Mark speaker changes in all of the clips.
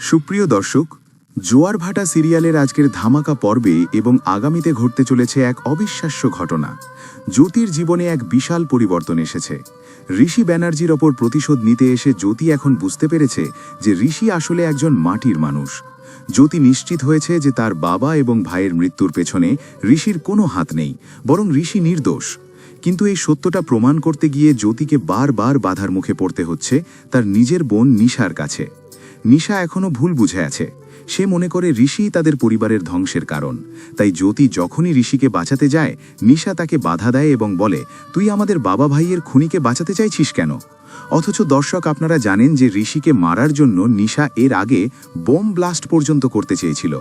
Speaker 1: সুপ্রিয় দর্শক, জোয়ার ভাটা সিরিয়ালের আজকের ধামাকা পর্বে এবং আগামীতে ঘটতে চলেছে এক অবিশ্বাস্য ঘটনা। জ্যোতির জীবনে এক বিশাল পরিবর্তন এসেছে। ঋষি ব্যানার্জির ওপর প্রতিশোধ নিতে এসে জ্যোতি এখন বুঝতে পেরেছে যে ঋষি আসলে একজন মাটির মানুষ। জ্যোতি নিশ্চিত হয়েছে যে তার বাবা এবং ভাইয়ের মৃত্যুর পেছনে ঋষির কোনো হাত নেই, বরং ঋষি নির্দোষ। কিন্তু এই সত্যটা প্রমাণ করতে গিয়ে জ্যোতিকে বারবার বাধার মুখে পড়তে হচ্ছে তার নিজের বোন নিশার কাছে। নিশা এখনও ভুল বুঝে আছে। সে মনে করে ঋষি তাদের পরিবারের ধ্বংসের কারণ। তাই জ্যোতি যখনই ঋষিকে বাঁচাতে যায়, নিশা তাকে বাধা দেয় এবং বলে, তুই আমাদের বাবা ভাইয়ের খুনিকে বাঁচাতে চাইছিস কেন? অথচ দর্শক আপনারা জানেন যে ঋষিকে মারার জন্য নিশা এর আগে বোম ব্লাস্ট পর্যন্ত করতে চেয়েছিল।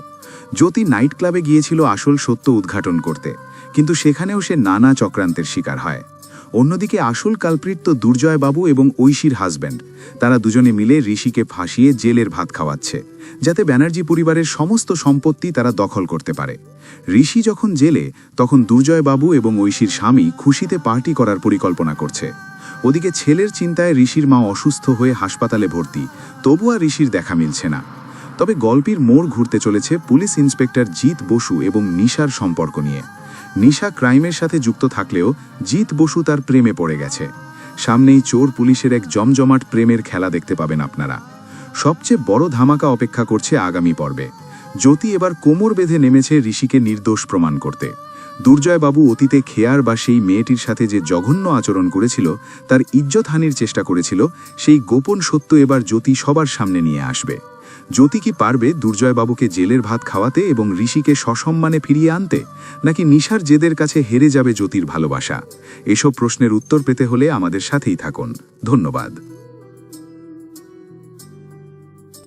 Speaker 1: জ্যোতি নাইট ক্লাবে গিয়েছিল আসল সত্য উদ্ঘাটন করতে। কিন্তু সেখানেও সে নানা চক্রান্তের শিকার হয়। অন্যদিকে আসল কালপ্রিট তো দুর্জয়বাবু এবং ঐশীর হাজব্যান্ড তারা দুজনে মিলে ঋষিকে ফাঁসিয়ে জেলের ভাত খাওয়াচ্ছে, যাতে ব্যানার্জি পরিবারের সমস্ত সম্পত্তি তারা দখল করতে পারে। ঋষি যখন জেলে, তখন দুর্জয়বাবু এবং ঐশীর স্বামী খুশিতে পার্টি করার পরিকল্পনা করছে। ওদিকে ছেলের চিন্তায় ঋষির মা অসুস্থ হয়ে হাসপাতালে ভর্তি, তবু আর ঋষির দেখা মিলছে না। তবে গল্পের মোড় ঘুরতে চলেছে পুলিশ ইন্সপেক্টর জিৎ বসু এবং নিশার সম্পর্ক নিয়ে। নিশা ক্রাইমের সাথে যুক্ত থাকলেও জিৎ বসু তার প্রেমে পড়ে গেছে। সামনেই চোর পুলিশের এক জমজমাট প্রেমের খেলা দেখতে পাবেন আপনারা। সবচেয়ে বড় ধামাকা অপেক্ষা করছে আগামী পর্বে। জ্যোতি এবার কোমর বেঁধে নেমেছে ঋষিকে নির্দোষ প্রমাণ করতে। দুর্জয়বাবু অতীতে খেয়ার বা সেই মেয়েটির সাথে যে জঘন্য আচরণ করেছিল, তার ইজ্জতহানির চেষ্টা করেছিল, সেই গোপন সত্য এবার জ্যোতি সবার সামনে নিয়ে আসবে। জ্যোতি কি পারবে দুর্জয়বাবুকে জেলের ভাত খাওয়াতে এবং ঋষিকে সসম্মানে ফিরিয়ে আনতে? নাকি নিশার জেদের কাছে হেরে যাবে জ্যোতির ভালোবাসা? এসব প্রশ্নের উত্তর পেতে হলে আমাদের সাথেই থাকুন। ধন্যবাদ।